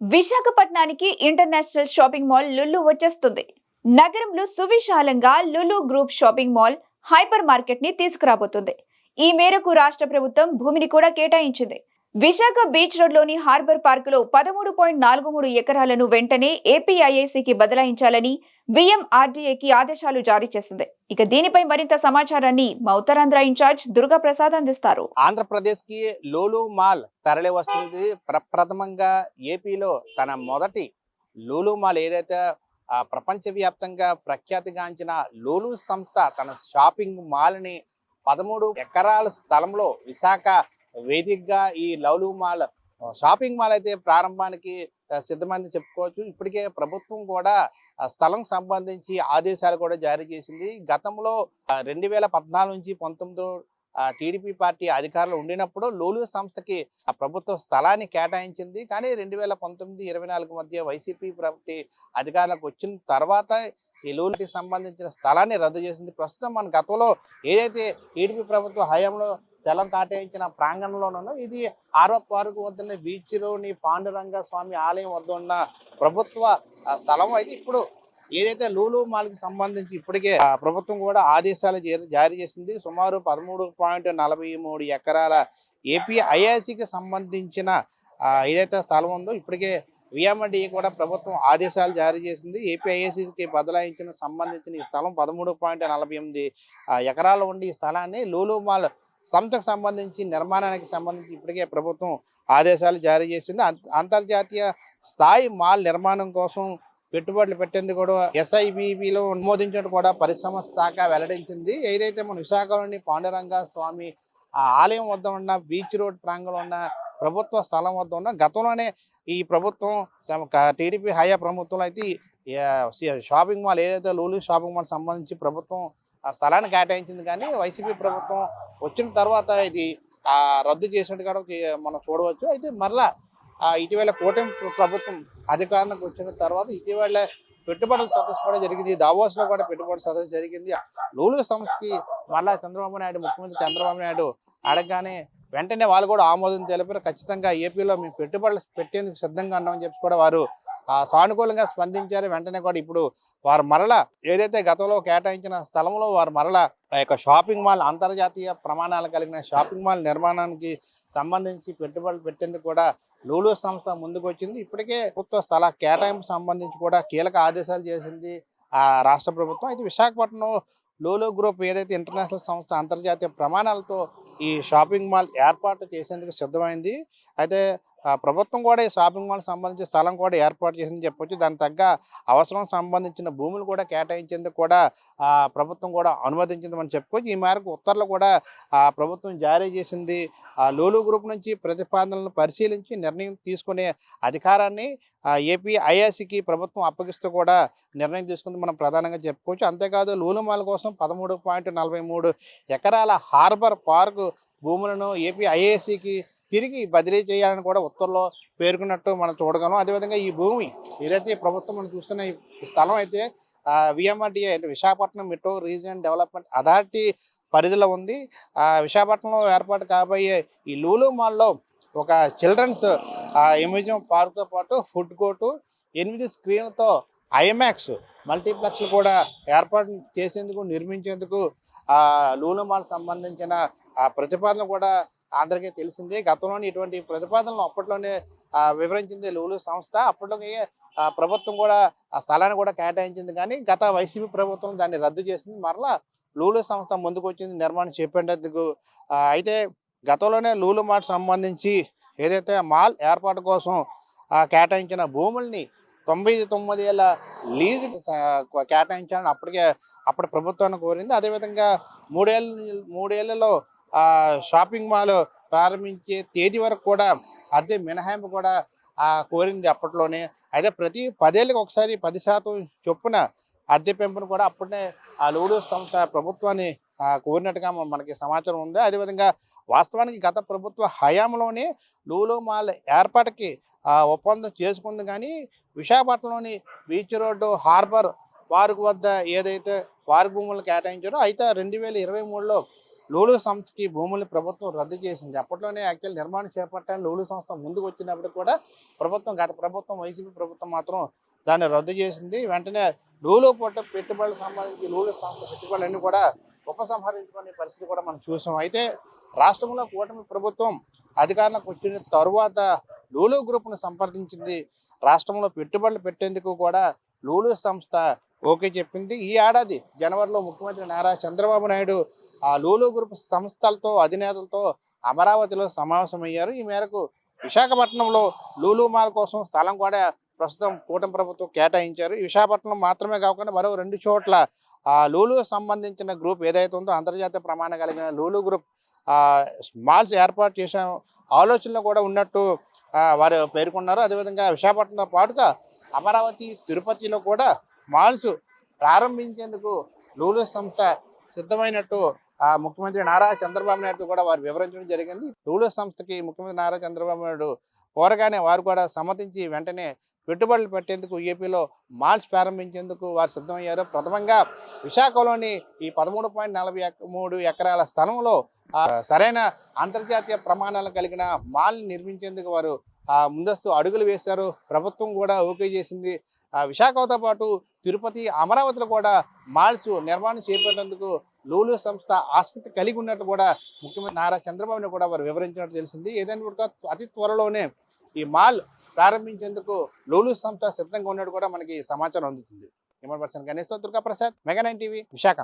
విశాఖపట్నానికి international shopping mall Lulu వచ్చేస్తుంది. నగరంలో సువిశాలంగా Lulu group shopping mall hyper మార్కెట్ని తీసుకురాబోతుంది. ఈ మేరకు రాష్ట్ర ప్రభుత్వం భూమిని కూడా కేటాయించింది. విశాఖ బీచ్ రోడ్లోని హార్బర్ పార్కులో పదమూడు పాయింట్ నాలుగు మూడు ఎకరాలను వెంటనే ఏపీఐఐసికి బదలాయించాలని విఎంఆర్డీఏకి ఆదేశాలు జారీ చేసింది. ఇక దీనిపై మరింత సమాచారాన్ని మా ఉత్తరాంధ్ర ఇన్ఛార్జ్ దుర్గా ప్రసాద్ అందిస్తారు. ఆంధ్రప్రదేశ్కి లోలు మాల్ తరలి వస్తుంది. ప్రప్రథమంగా ఏపీలో తన మొదటి లోలు మాల్ ఏదైతే ప్రపంచవ్యాప్తంగా ప్రఖ్యాతిగాంచిన లోలు సంస్థ తన షాపింగ్ మాల్ని పదమూడు ఎకరాల స్థలంలో విశాఖ వేదికగా ఈ లవ్లు మాల్ షాపింగ్ మాల్ అయితే ప్రారంభానికి ఆ, సిద్ధమైంది చెప్పుకోవచ్చు. ఇప్పటికే ప్రభుత్వం కూడా స్థలం సంబంధించి ఆదేశాలు కూడా జారీ చేసింది. గతంలో రెండు వేల పద్నాలుగు నుంచి పంతొమ్మిది టీడీపీ పార్టీ అధికారులు ఉండినప్పుడు లోలు సంస్థకి ఆ ప్రభుత్వ స్థలాన్ని కేటాయించింది. కానీ రెండు వేల పంతొమ్మిది ఇరవై నాలుగు మధ్య వైసీపీ పార్టీ అధికారులకు వచ్చిన తర్వాత ఈ లోలుకి సంబంధించిన స్థలాన్ని రద్దు చేసింది. ప్రస్తుతం మన గతంలో ఏదైతే టీడీపీ ప్రభుత్వ హయాంలో స్థలం కాటాయించిన ప్రాంగణంలోనూ ఇది ఆరో పార్కు వద్ద బీచ్లోని పాండురంగ స్వామి ఆలయం వద్ద ఉన్న ప్రభుత్వ స్థలం అయితే ఇప్పుడు ఏదైతే లూలు మాల్కి సంబంధించి ఇప్పటికే ప్రభుత్వం కూడా ఆదేశాలు జారీ చేసింది. సుమారు పదమూడు పాయింట్ నలభై మూడు ఎకరాల ఏపీ ఐఐసికి సంబంధించిన ఏదైతే స్థలం ఉందో ఇప్పటికే విఎండి కూడా ప్రభుత్వం ఆదేశాలు జారీ చేసింది. ఏపీ బదలాయించిన సంబంధించిన ఈ స్థలం పదమూడు పాయింట్ నలభై ఎనిమిది ఎకరాలు ఉండి ఈ స్థలాన్ని లూలు మాల్ సంస్థకు సంబంధించి నిర్మాణానికి సంబంధించి ఇప్పటికే ప్రభుత్వం ఆదేశాలు జారీ చేసింది. అంతర్జాతీయ స్థాయి మాల్ నిర్మాణం కోసం పెట్టుబడులు పెట్టేందుకు కూడా ఎస్ఐబిబిలో అనుమోదించినట్టు కూడా పరిశ్రమ శాఖ వెల్లడించింది. ఏదైతే మన విశాఖలోని పాండురంగ స్వామి ఆలయం వద్ద ఉన్న బీచ్ రోడ్ ప్రాంగంలో ఉన్న ప్రభుత్వ స్థలం వద్ద ఉన్న గతంలోనే ఈ ప్రభుత్వం టీడీపీ హయా ప్రభుత్వంలో అయితే షాపింగ్ మాల్ ఏదైతే లూలు షాపింగ్ మాల్ సంబంధించి ప్రభుత్వం ఆ స్థలాన్ని కేటాయించింది కానీ వైసీపీ ప్రభుత్వం వచ్చిన తర్వాత ఇది రద్దు చేసినట్టు కూడా మనం చూడవచ్చు. అయితే మరలా ఆ ఇటీవల కూటమి ప్రభుత్వం అధికారానికి వచ్చిన తర్వాత ఇటీవల పెట్టుబడుల సదస్సు కూడా జరిగింది. దావోస్లో కూడా పెట్టుబడి సదస్సు జరిగింది. లూలు సంస్థకి మళ్ళా చంద్రబాబు నాయుడు ముఖ్యమంత్రి చంద్రబాబు నాయుడు అడగగానే వెంటనే వాళ్ళు కూడా ఆమోదం తెలిపారు. ఖచ్చితంగా ఏపీలో మేము పెట్టుబడులు పెట్టేందుకు సిద్ధంగా ఉన్నామని చెప్పి కూడా వారు సానుకూలంగా స్పందించారు. వెంటనే కూడా ఇప్పుడు వారు మరలా ఏదైతే గతంలో కేటాయించిన స్థలంలో వారు మరలా ఆ యొక్క షాపింగ్ మాల్ అంతర్జాతీయ ప్రమాణాలు కలిగిన షాపింగ్ మాల్ నిర్మాణానికి సంబంధించి పెట్టుబడులు పెట్టేందుకు కూడా లూలు సంస్థ ముందుకు వచ్చింది ఇప్పటికే ప్రభుత్వ స్థల కేటాయింపు సంబంధించి కూడా కీలక ఆదేశాలు చేసింది ఆ రాష్ట్ర ప్రభుత్వం. అయితే విశాఖపట్నం లోలో గ్రూప్ ఏదైతే ఇంటర్నేషనల్ సంస్థ అంతర్జాతీయ ప్రమాణాలతో ఈ షాపింగ్ మాల్ ఏర్పాటు చేసేందుకు సిద్ధమైంది. అయితే ప్రభుత్వం కూడా ఈ షాపింగ్ మాల్ సంబంధించిన స్థలం కూడా ఏర్పాటు చేసింది చెప్పొచ్చు. దానికి తగ్గ అవసరం సంబంధించిన భూములు కూడా కేటాయించేందుకు కూడా ప్రభుత్వం కూడా అనుమతించింది మనం చెప్పుకోవచ్చు. ఈ మేరకు ఉత్తర్వులు కూడా ప్రభుత్వం జారీ చేసింది. లోలు గ్రూప్ నుంచి ప్రతిపాదనలను పరిశీలించి నిర్ణయం తీసుకునే అధికారాన్ని ఏపీ ఐఆర్సీకి ప్రభుత్వం అప్పగిస్తూ కూడా నిర్ణయం తీసుకుంది మనం ప్రధానంగా చెప్పుకోవచ్చు. అంతేకాదు లూలుమాల కోసం పదమూడు పాయింట్ నలభై మూడు ఎకరాల హార్బర్ పార్కు భూములను ఏపీ ఐఏసీకి తిరిగి బదిలీ చేయాలని కూడా ఉత్తర్వులో పేర్కొన్నట్టు మనం చూడగలం. అదేవిధంగా ఈ భూమి ఏదైతే ప్రభుత్వం మనం చూస్తున్న ఈ స్థలం అయితే విఎంఆర్డిఏ అంటే Visakhapatnam metro region development authority పరిధిలో ఉంది. ఆ విశాఖపట్నంలో ఏర్పాటు కాబోయే ఈ లూలు మాల్లో ఒక చిల్డ్రన్స్ ఇమ్యూజియం పార్క్తో పాటు ఫుడ్ కోర్టు ఎనిమిది స్క్రీన్లతో ఐమాక్స్ మల్టీప్లెక్స్ కూడా ఏర్పాటు చేసేందుకు నిర్మించేందుకు ఆ లూలు మాల్ సంబంధించిన ప్రతిపాదన కూడా అందరికీ తెలిసిందే. గతంలోనే ఇటువంటి ప్రతిపాదనలు అప్పట్లోనే వివరించింది లూలు సంస్థ. అప్పట్లోనే ప్రభుత్వం కూడా ఆ స్థలాన్ని కూడా కేటాయించింది. కానీ గత వైసీపీ ప్రభుత్వం దాన్ని రద్దు చేసింది. మరలా లూలు సంస్థ ముందుకు వచ్చింది నిర్మాణం చెప్పేటందుకు అయితే గతంలోనే లూలు మార్ట్ సంబంధించి ఏదైతే మాల్ ఏర్పాటు కోసం కేటాయించిన భూముల్ని తొంభై తొమ్మిది ఏళ్ళ లీజ్ కేటాయించాలని అప్పటికే అప్పటి ప్రభుత్వాన్ని కోరింది. అదేవిధంగా మూడేళ్ళ మూడేళ్ళలో ఆ షాపింగ్ మాల్ ప్రారంభించే తేదీ వరకు కూడా అద్దె మినహాయింపు కూడా ఆ కోరింది అప్పట్లోనే. అయితే ప్రతి పదేళ్ళకి ఒకసారి పది శాతం చొప్పున అద్దె పెంపును కూడా అప్పుడే ఆ లూడు సంస్థ ప్రభుత్వాన్ని కోరినట్టుగా మనకి సమాచారం ఉంది. అదేవిధంగా వాస్తవానికి గత ప్రభుత్వ హయాంలోనే లూలో మాల్ ఏర్పాటుకి ఒప్పందం చేసుకుంది. కానీ విశాఖపట్నంలోని బీచ్ రోడ్డు హార్బర్ పార్క్ వద్ద ఏదైతే పార్క్ భూములు కేటాయించారో అయితే రెండు వేల ఇరవై మూడులో లోలు సంస్థకి భూముల్ని ప్రభుత్వం రద్దు చేసింది. అప్పట్లోనే యాక్చువల్ నిర్మాణం చేపట్టాలని లోలు సంస్థ ముందుకు వచ్చినప్పుడు కూడా ప్రభుత్వం గత ప్రభుత్వం వైసీపీ ప్రభుత్వం మాత్రం దాన్ని రద్దు చేసింది. వెంటనే లూలు పొట్ట పెట్టుబడులకు సంబంధించి లోలు సంస్థ పెట్టుబడులన్నీ కూడా ఉపసంహరించుకునే పరిస్థితి కూడా మనం చూసాం. అయితే రాష్ట్రంలో కూటమి ప్రభుత్వం అధికారంలోకి వచ్చిన తరువాత లోలు గ్రూప్ను సంప్రదించింది. రాష్ట్రంలో పెట్టుబడులు పెట్టేందుకు కూడా లోలు సంస్థ ఓకే చెప్పింది. ఈ ఏడాది జనవరిలో ముఖ్యమంత్రి నారా చంద్రబాబు నాయుడు ఆ లూలు గ్రూప్ సంస్థలతో అధినేతలతో అమరావతిలో సమావేశమయ్యారు. ఈ మేరకు విశాఖపట్నంలో లూలు మాల్ కోసం స్థలం కూడా ప్రస్తుతం కూటమి ప్రభుత్వం కేటాయించారు. విశాఖపట్నం మాత్రమే కాకుండా మరో రెండు చోట్ల ఆ లూలు సంబంధించిన గ్రూప్ ఏదైతే ఉందో అంతర్జాతీయ ప్రమాణం కలిగిన లూలు గ్రూప్ ఆ మాల్స్ ఏర్పాటు చేసే ఆలోచనలు కూడా ఉన్నట్టు వారు పేర్కొన్నారు. అదేవిధంగా విశాఖపట్నంతో పాటుగా అమరావతి తిరుపతిలో కూడా మాల్స్ ప్రారంభించేందుకు లూలు సంస్థ సిద్ధమైనట్టు ఆ ముఖ్యమంత్రి నారా చంద్రబాబు నాయుడు కూడా వారు వివరించడం జరిగింది. లూలు సంస్థకి ముఖ్యమంత్రి నారా చంద్రబాబు నాయుడు కోరగానే వారు కూడా సమ్మతించి వెంటనే పెట్టుబడులు పెట్టేందుకు ఏపీలో మాల్స్ ప్రారంభించేందుకు వారు సిద్ధమయ్యారు. ప్రథమంగా విశాఖలోని ఈ పదమూడు పాయింట్ నలభై మూడు ఎకరాల స్థలంలో సరైన అంతర్జాతీయ ప్రమాణాలు కలిగిన మాల్ నిర్మించేందుకు వారు ఆ, ముందస్తు అడుగులు వేశారు. ప్రభుత్వం కూడా ఓకే చేసింది. విశాఖతో పాటు తిరుపతి అమరావతిలో కూడా మాల్స్ నిర్మాణం చేపట్టేందుకు లోలు సంస్థ ఆసక్తి కలిగి ఉన్నట్టు కూడా ముఖ్యమంత్రి నారా చంద్రబాబును కూడా వారు వివరించినట్టు తెలిసింది. ఏదైనా అతి త్వరలోనే ఈ మాల్ ప్రారంభించేందుకు లోలు సంస్థ సిద్ధంగా ఉన్నట్టు కూడా మనకి సమాచారం అందుతుంది. Camera person Ganesh Durga Prasad mega nine TV Visakha